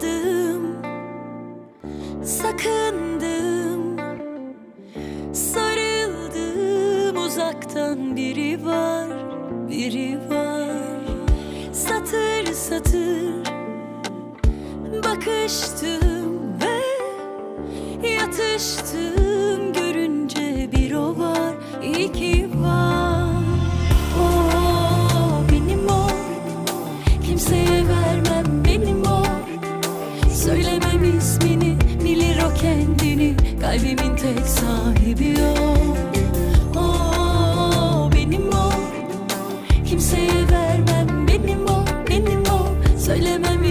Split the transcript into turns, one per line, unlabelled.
Sarıldım Sakındım. Sarıldım. Uzaktan biri var Biri var. Satır satır Bakıştım ve Yatıştım Söylemem ismini, bilir o kendini, kalbimin tek sahibi o. O benim o, kimseye vermem benim o, benim o. Söylemem